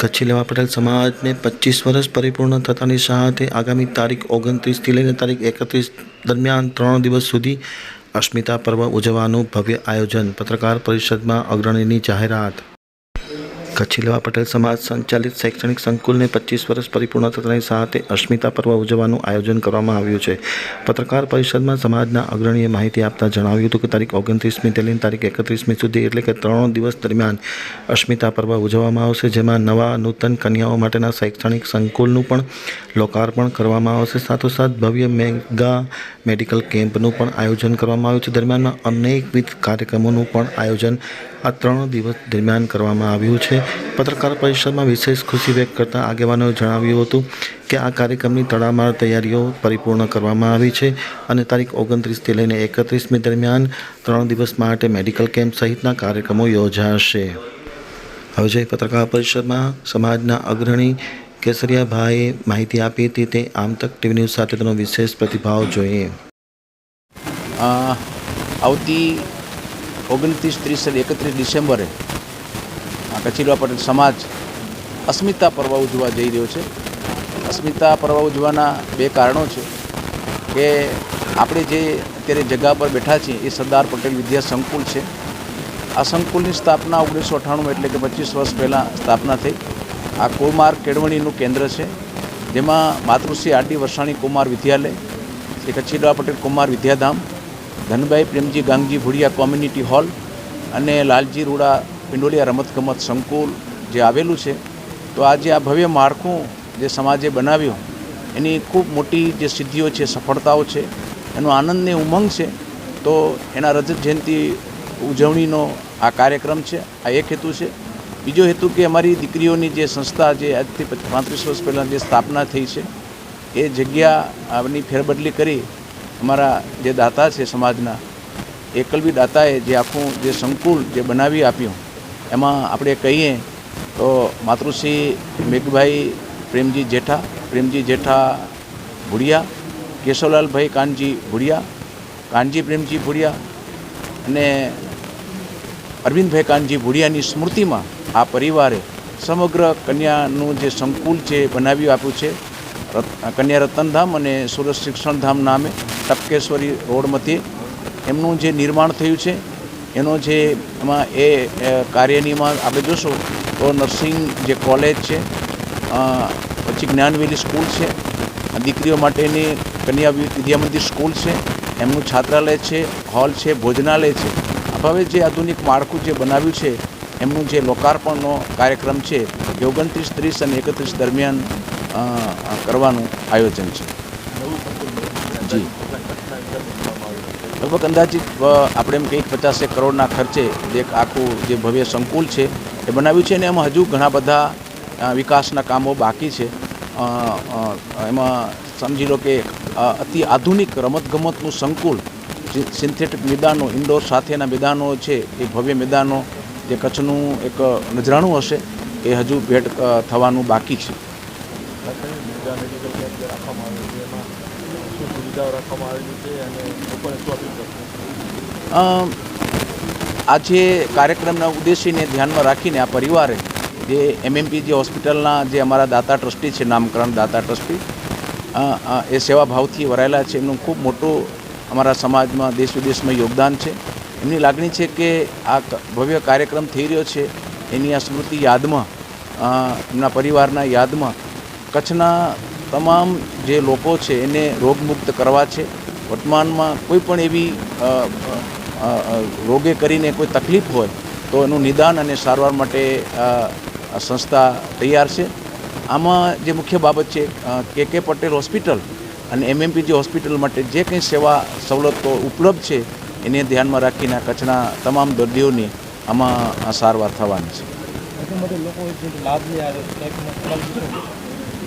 કચ્છી લેવા પટેલ સમાજને પચીસ વર્ષ પરિપૂર્ણ થતાની સાથે આગામી તારીખ ઓગણત્રીસથી લઈને તારીખ એકત્રીસ દરમિયાન ત્રણ દિવસ સુધી અસ્મિતા પર્વ ઉજવવાનું ભવ્ય આયોજન પત્રકાર પરિષદમાં અગ્રણીની જાહેરાત. કચ્છી લેવા પટેલ સમાજ સંચાલિત શૈક્ષણિક સંકુલને પચીસ વર્ષ પરિપૂર્ણ થતાની સાથે અસ્મિતા પર્વ ઉજવવાનું આયોજન કરવામાં આવ્યું છે. પત્રકાર પરિષદમાં સમાજના અગ્રણીએ માહિતી આપતા જણાવ્યું હતું કે તારીખ ઓગણત્રીસમી લઈને તારીખ એકત્રીસમી સુધી એટલે કે ત્રણ દિવસ દરમિયાન અસ્મિતા પર્વ ઉજવવામાં આવશે, જેમાં નવા નૂતન કન્યાઓ માટેના શૈક્ષણિક સંકુલનું પણ લોકાર્પણ કરવામાં આવશે. સાથોસાથ ભવ્ય મેગા મેડિકલ કેમ્પનું પણ આયોજન કરવામાં આવ્યું છે. દરમિયાનમાં અનેકવિધ કાર્યક્રમોનું પણ આયોજન આ ત્રણ દિવસ દરમિયાન કરવામાં આવ્યું છે. પત્રકાર પરિષદમાં વિશેષ ખુશી વ્યક્ત કરતા આગેવાનોએ જણાવ્યું હતું કે આ કાર્યક્રમની તડામાર તૈયારીઓ પરિપૂર્ણ કરવામાં આવી છે અને તારીખ ઓગણત્રીસથી લઈને એકત્રીસમી દરમિયાન ત્રણ દિવસ માટે મેડિકલ કેમ્પ સહિતના કાર્યક્રમો યોજાશે. હવે જે પત્રકાર પરિષદમાં સમાજના અગ્રણી કેસરિયાભાઈએ માહિતી આપી હતી તે આમતક ટીવી ન્યૂઝ સાથે તેનો વિશેષ પ્રતિભાવ જોઈએ. આવતી ઓગણત્રીસ ત્રીસ અને એકત્રીસ ડિસેમ્બરે આ કચીરવા પટેલ સમાજ અસ્મિતા પર્વ ઉજવવા જઈ રહ્યો છે. અસ્મિતા પર્વ ઉજવવાના બે કારણો છે કે આપણે જે અત્યારે જગા પર બેઠા છીએ એ સરદાર પટેલ વિદ્યા સંકુલ છે. આ સંકુલની સ્થાપના ઓગણીસો અઠ્ઠાણું એટલે કે પચીસ વર્ષ પહેલાં સ્થાપના થઈ. આ કુમાર કેળવણીનું કેન્દ્ર છે. જેમાં માતૃશ્રી આરડી વરસાણી કુમાર વિદ્યાલય, શ્રી કચ્છીડવા પટેલ કુમાર વિદ્યાધામ ધનભાઈ પ્રેમજી ગાંગજી ભુડિયા કોમ્યુનિટી હોલ અને લાલજી રૂડા પિંડોલિયા રમતગમત સંકુલ જે આવેલું છે, તો આજે આ ભવ્ય માળખું જે સમાજે બનાવ્યું, એની ખૂબ મોટી જે સિદ્ધિઓ છે, સફળતાઓ છે, એનો આનંદને ઉમંગ છે, તો એના રજત જયંતિ ઉજવણીનો આ કાર્યક્રમ છે, આ એક હેતુ છે. બીજો હેતુ કે અમારી દીકરીઓની જે સંસ્થા જે આજથી પાંત્રીસ વર્ષ પહેલાં જે સ્થાપના થઈ છે, એ જગ્યાની ફેરબદલી કરી અમારા જે દાતા છે સમાજના એકલવી દાતાએ જે આખું જે સંકુલ જે બનાવી આપ્યું, એમાં આપણે કહીએ તો માતૃશ્રી મેઘભાઈ પ્રેમજી જેઠા પ્રેમજી જેઠા ભુડિયા, કેશવલાલભાઈ કાનજી ભુડિયા, કાનજી પ્રેમજી ભુડિયા અને અરવિંદભાઈ કાનજી ભુડિયાની સ્મૃતિમાં આ પરિવારે સમગ્ર કન્યાનું જે સંકુલ છે બનાવી આપ્યું છે. કન્યા રતનધામ અને સુરત શિક્ષણધામ નામે. ટપકેશ્વરી રોડ મધ્યે એમનું જે નિર્માણ થયું છે એનો જે એમાં એ કાર્યનીમાં આપણે જોશું તો નર્સિંગ જે કોલેજ છે પછી જ્ઞાનવેલી સ્કૂલ છે દીકરીઓ માટેની કન્યા વિ- વિદ્યા મંદિર સ્કૂલ છે એમનું છાત્રાલય છે હોલ છે ભોજનાલય છે. હવે જે આધુનિક માળખું જે બનાવ્યું છે એમનું જે લોકાર્પણનો કાર્યક્રમ છે એ ઓગણત્રીસ ત્રીસ અને એકત્રીસ દરમિયાન કરવાનું આયોજન છે. જી. લગભગ અંદાજિત આપણે એમ કંઈક પચાસેક કરોડના ખર્ચે જે આખું જે ભવ્ય સંકુલ છે એ બનાવ્યું છે અને એમાં હજુ ઘણા બધા વિકાસના કામો બાકી છે. એમાં સમજી લો કે અતિ આધુનિક રમતગમતનું સંકુલ સિન્થેટિક મેદાનો, ઇન્ડોર સાથેના મેદાનો છે, એ ભવ્ય મેદાનો, જે કચ્છનું એક નજરાણું હશે, એ હજુ ભેટ થવાનું બાકી છે. સુવિધાઓ રાખવામાં આવેલી છે અને લોકોને શું અપીલ કરશો? આ જે કાર્યક્રમના ઉદ્દેશ્યને ધ્યાનમાં રાખીને આ પરિવારે જે એમએમપી જે હોસ્પિટલના જે અમારા દાતા ટ્રસ્ટી છે, નામકરણ દાતા ટ્રસ્ટી એ સેવાભાવથી વરાયેલા છે. એમનું ખૂબ મોટું અમારા સમાજમાં દેશ વિદેશમાં યોગદાન છે. એમની લાગણી છે કે આ ભવ્ય કાર્યક્રમ થઈ રહ્યો છે. એની આ સ્મૃતિ યાદમાં એમના પરિવારના યાદમાં કચ્છના તમામ જે લોકો છે એને રોગમુક્ત કરવા છે. વર્તમાનમાં કોઈ પણ એવી રોગે કરીને કોઈ તકલીફ હોય, તો એનું નિદાન અને સારવાર માટે સંસ્થા તૈયાર છે. આમાં જે મુખ્ય બાબત છે કે કે પટેલ હોસ્પિટલ અને એમએમપી જે હોસ્પિટલ માટે જે કંઈ સેવા સવલતો ઉપલબ્ધ છે, એને ધ્યાનમાં રાખીને કચ્છના તમામ દર્દીઓની આમાં સારવાર થવાની છે.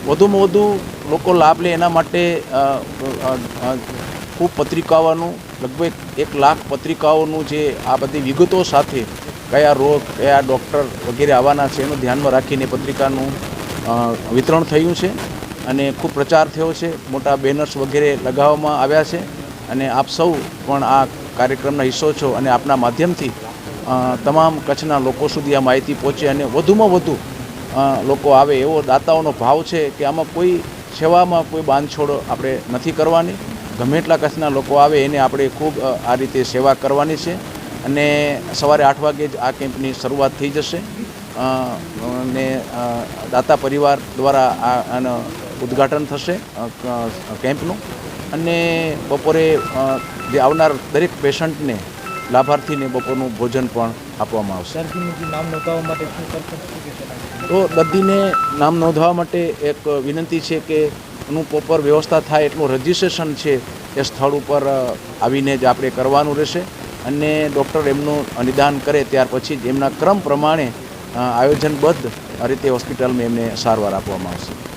વધુમાં વધુ લોકો લાભ લે એના માટે ખૂબ પત્રિકાઓનું, લગભગ એક લાખ પત્રિકાઓનું જે આ બધી વિગતો સાથે કયા રોગ, કયા ડૉક્ટર વગેરે આવવાના છે એનું ધ્યાનમાં રાખીને પત્રિકાનું વિતરણ થયું છે અને ખૂબ પ્રચાર થયો છે. મોટા બેનર્સ વગેરે લગાવવામાં આવ્યા છે અને આપ સૌ પણ આ કાર્યક્રમના હિસ્સો છો અને આપના માધ્યમથી તમામ કચ્છના લોકો સુધી આ માહિતી પહોંચે અને વધુમાં વધુ લોકો આવે એવો દાતાઓનો ભાવ છે કે આમાં કોઈ સેવામાં કોઈ બાંધછોડ આપણે નથી કરવાની. ગમે એટલા કચ્છના લોકો આવે એને આપણે ખૂબ આ રીતે સેવા કરવાની છે. અને સવારે આઠ વાગે જ આ કેમ્પની શરૂઆત થઈ જશે. ને દાતા પરિવાર દ્વારા આ ઉદ્ઘાટન થશે કેમ્પનું. અને બપોરે જે આવનાર દરેક પેશન્ટને લાભાર્થીને બપોરનું ભોજન પણ આપવામાં આવશે. નામ નોંધાવવા માટે શું કરશો? શું કહેશો? તો દર્દીને નામ નોંધાવા માટે એક વિનંતી છે કે એનું પ્રોપર વ્યવસ્થા થાય એટલું રજિસ્ટ્રેશન છે એ સ્થળ ઉપર આવીને જ આપણે કરવાનું રહેશે. અને ડૉક્ટર એમનું નિદાન કરે ત્યાર પછી જ એમના ક્રમ પ્રમાણે આયોજનબદ્ધ રીતે હોસ્પિટલમાં એમને સારવાર આપવામાં આવશે.